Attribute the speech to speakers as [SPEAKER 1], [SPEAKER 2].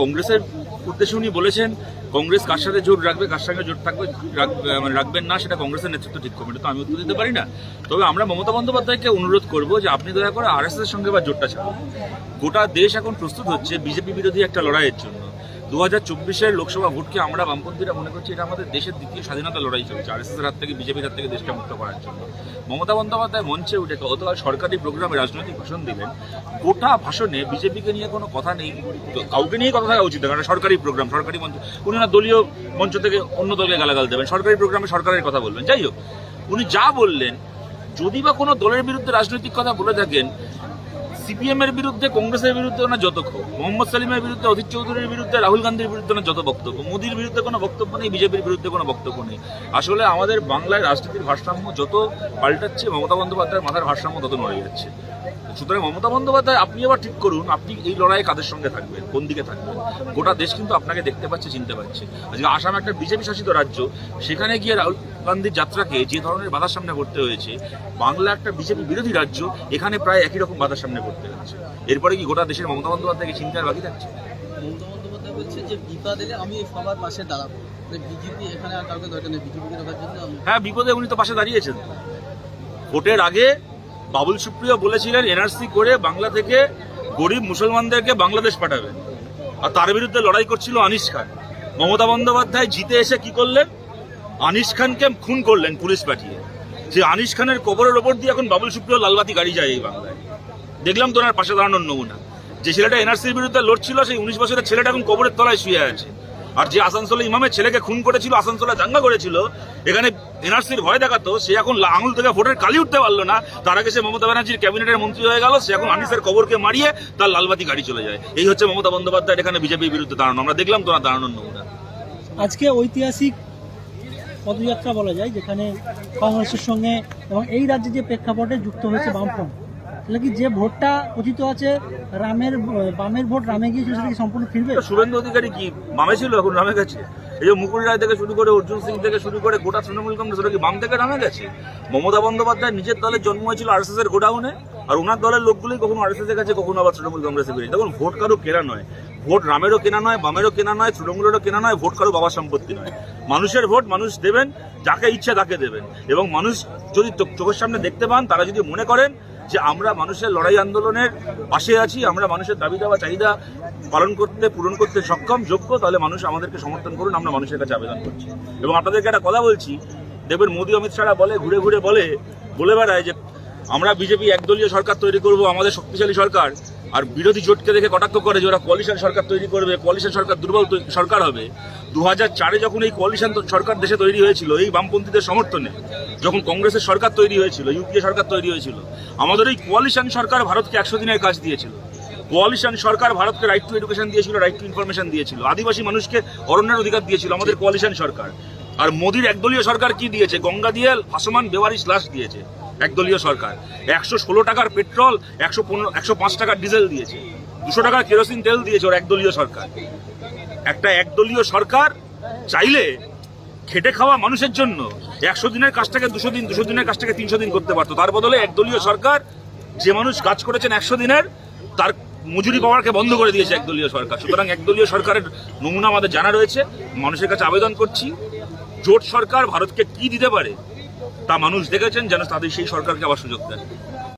[SPEAKER 1] কংগ্রেসের উদ্দেশ্যে উনি বলেছেন, কংগ্রেস কার সাথে জোট রাখবে, কার সঙ্গে জোট থাকবে মানে রাখবেন না, সেটা কংগ্রেসের নেতৃত্ব ঠিক করবে তো আমি উত্তর দিতে পারি না। তবে আমরা মমতা বন্দ্যোপাধ্যায়কে অনুরোধ করব যে আপনি দয়া করে আর এর সঙ্গে বা জোটটা ছাড়ুন। গোটা দেশ এখন প্রস্তুত হচ্ছে, বিজেপি বিরোধী একটা লড়াইয়ের জন্য। দু হাজার চব্বিশের লোকসভা ভোটকে আমরা বামপন্থীরা মনে করছি এটা আমাদের দেশের দ্বিতীয় স্বাধীনতা লড়াই চলছে? আর হাত থেকে বিজেপির হাত থেকে দেশকে মুক্ত করার জন্য। মমতা বন্দ্যোপাধ্যায় মঞ্চে উঠে গতকাল সরকারি প্রোগ্রামে রাজনৈতিক ভাষণ দিলেন। গোটা ভাষণে বিজেপিকে নিয়ে কোনো কথা নেই। কাউকে নিয়ে কথা থাকা উচিত কারণ সরকারি প্রোগ্রাম, সরকারি মঞ্চ, উনি না দলীয় মঞ্চ থেকে অন্য দলকে গালাগাল দেবেন। সরকারি প্রোগ্রামে সরকারের কথা বলবেন। যাই হোক, উনি যা বললেন, যদি বা কোনো দলের বিরুদ্ধে রাজনৈতিক কথা বলে থাকেন সিপিএম এর বিরুদ্ধে, কংগ্রেসের বিরুদ্ধে ওনার যত ক্ষোভ, মোহাম্মদ সালিমের বিরুদ্ধে অধীর চৌধুরীর বিরুদ্ধে, রাহুল গান্ধীর বিরুদ্ধে ওনার যত বক্তব্য, মোদির বিরুদ্ধে কোনো বক্তব্য নেই, বিজেপির বিরুদ্ধে কোনো বক্তব্য নেই। আসলে আমাদের বাংলায় রাজনীতির ভারসাম্য যত পাল্টাচ্ছে, মমতা বন্দ্যোপাধ্যায়ের মাথার ভারসাম্য তত নড়ে যাচ্ছে। সুতরাং মমতা বন্দ্যোপাধ্যায়, আপনি আবার ঠিক করুন, আপনি এই লড়াইয়ে কাদের সঙ্গে থাকবেন, কোন দিকে থাকবেন? গোটা দেশ কিন্তু আপনাকে দেখতে পাচ্ছে, চিনতে পাচ্ছে। আজকে আসাম একটা বিজেপি শাসিত রাজ্য, সেখানে গিয়ে রাহুল গান্ধীর যাত্রাকে যে ধরনের বাধার সামনে করতে হয়েছে বাংলা একটা বিজেপি বিরোধী রাজ্য এখানে প্রায় একই রকম বাধার সামনে করতে হচ্ছে। এরপরে কি গোটা দেশের মমতা বন্দ্যোপাধ্যায়কে চিন্তা আর বাকি থাকছে?
[SPEAKER 2] মমতা বন্দ্যোপাধ্যায় বলছে যে বিপদ এলে আমি সবার পাশে দাঁড়াবো। বিজেপি এখানে আর কাউকে দরকার নেই। বিজেপিকে রাখার জন্য
[SPEAKER 1] হ্যাঁ বিপদে উনি তো পাশে দাঁড়িয়েছেন। ভোটের আগে বাবুল সুপ্রিয় বলেছিলেন এনআরসি করে বাংলা থেকে গরিব মুসলমানদেরকে বাংলাদেশ পাঠাবেন। আর তার বিরুদ্ধে লড়াই করছিল আনিস খান। মমতা বন্দ্যোপাধ্যায় জিতে এসে কি করলেন? আনিস খানকে খুন করলেন পুলিশ পাঠিয়ে। যে আনিস খানের কবরের ওপর দিয়ে এখন বাবুল সুপ্রিয় লালবাতি গাড়ি যায় এই বাংলায়। দেখলাম তো ওনার পাশে দাঁড়ানোর নমুনা। যে ছেলেটা এনআরসির বিরুদ্ধে লড়ছিল, সেই উনিশ বছরের ছেলেটা এখন কবরের তলায় শুয়ে আছে। আর যে আসানসোলে ইমামের ছেলেকে খুন করেছিল, আসানসোলে দাঙ্গা করেছিল, এখানে এনআরসির ভয় দেখাতো, সে এখন আঙুল থেকে ভোটের কালি উঠতে পারল না। তার আগে সে মমতা ব্যানার্জির ক্যাবিনেটের মন্ত্রী হয়ে গেল, সে এখন আনিসের কবরকে মারিয়ে তার লালবাতি গাড়ি চলে যায়। এই হচ্ছে মমতা বন্দ্যোপাধ্যায় এখানে বিজেপির বিরুদ্ধে দাঁড়ানো। আমরা দেখলাম তো না দাঁড়ানোর নমুনা।
[SPEAKER 3] আজকে ঐতিহাসিক পদযাত্রা বলা যায়, যেখানে কংগ্রেসের সঙ্গে এবং এই রাজ্যে যে প্রেক্ষাপটে যুক্ত হয়েছে বামফ্রন্ট, তাহলে কি যে ভোটটা কথিত আছে, রামের, বামের ভোট রামে গিয়েছিল, সেটা কি সম্পূর্ণ ফিরবে?
[SPEAKER 1] শুভেন্দু অধিকারী কি, বামে ছিল এখন রামে গেছে? এই যে মুকুল রায় থেকে শুরু করে অর্জুন সিং থেকে শুরু করে গোটা তৃণমূল কংগ্রেস, ওটা কি বাম থেকে নামে গেছে? মমতা বন্দ্যোপাধ্যায় নিজের দলের জন্ম হয়েছিল আরএসএস এর গোডাউনে, আর ওনার দলের লোকগুলোই কখনো আরএসএস এর কাছে, কখনো আবার তৃণমূল কংগ্রেসে বেরিয়ে দেখুন, ভোট কারও কেনা নয়। ভোট রামেরও কেনা নয়, বামেরও কেনা নয়, তৃণমূলেরও কেনা নয়, ভোট কারও বাবার সম্পত্তি নয়। মানুষের ভোট মানুষ দেবেন, যাকে ইচ্ছা তাকে দেবেন। এবং মানুষ যদি চোখ- চোখের সামনে দেখতে পান, তারা যদি মনে করেন যে আমরা মানুষের লড়াই আন্দোলনের পাশে আছি, আমরা মানুষের দাবি দেওয়া চাহিদা পালন করতে, পূরণ করতে সক্ষম, যোগ্য, তাহলে মানুষ আমাদেরকে সমর্থন করুন, আমরা মানুষের কাছে আবেদন করছি। এবং আপনাদেরকে একটা কথা বলছি, দেখবেন মোদী, অমিত শাহরা বলে, ঘুরে ঘুরে বলে বলে বেড়ায় যে আমরা বিজেপি একদলীয় সরকার তৈরি করব, আমাদের শক্তিশালী সরকার, আর বিরোধী জোটকে দেখে কটাক্ষ করে যে ওরা কোয়ালিশন সরকার তৈরি করবে কোয়ালিশন সরকার দুর্বল সরকার হবে। দু চারে যখন এই কোয়ালিশন সরকার দেশে তৈরি হয়েছিল, এই বামপন্থীদের সমর্থনে, যখন কংগ্রেসের সরকার তৈরি হয়েছিল, ইউপিএ সরকার তৈরি হয়েছিল, আমাদের এই কোয়ালিশন সরকার ভারতকে একশো দিনের কাজ দিয়েছিল। কোয়ালিশন সরকার ভারতকে রাইট টু এডুকেশন দিয়েছিল রাইট টু ইনফরমেশন দিয়েছিল। আদিবাসী মানুষকে অরণ্যের অধিকার দিয়েছিল আমাদের কোয়ালিশন সরকার। আর মোদির একদলীয় সরকার কি দিয়েছে? গঙ্গা দিয়ে ভাসমান বেওয়ারি লাশ দিয়েছে। একদলীয় সরকার। একশো ষোলো টাকার পেট্রোল, একশো পনেরো, একশো পাঁচ টাকার ডিজেল দিয়েছে। দুশো টাকার কেরোসিন তেল দিয়েছে ওর একদলীয় সরকার। একটা একদলীয় সরকার চাইলে খেটে খাওয়া মানুষের জন্য একশো দিনের কাজটাকে দুশো দিন, দুশো দিনের কাজটাকে তিনশো দিন করতে পারতো। তার বদলে একদলীয় সরকার যে মানুষ কাজ করেছেন একশো দিনের, তার মজুরি পাওয়াকে বন্ধ করে দিয়েছে একদলীয় সরকার। সুতরাং একদলীয় সরকারের নমুনা আমাদের জানা রয়েছে। মানুষের কাছে আবেদন করছি, জোট সরকার ভারতকে কি দিতে পারে তা মানুষ দেখেছেন যেন তাদের সেই সরকারকে আবার সুযোগ দেন।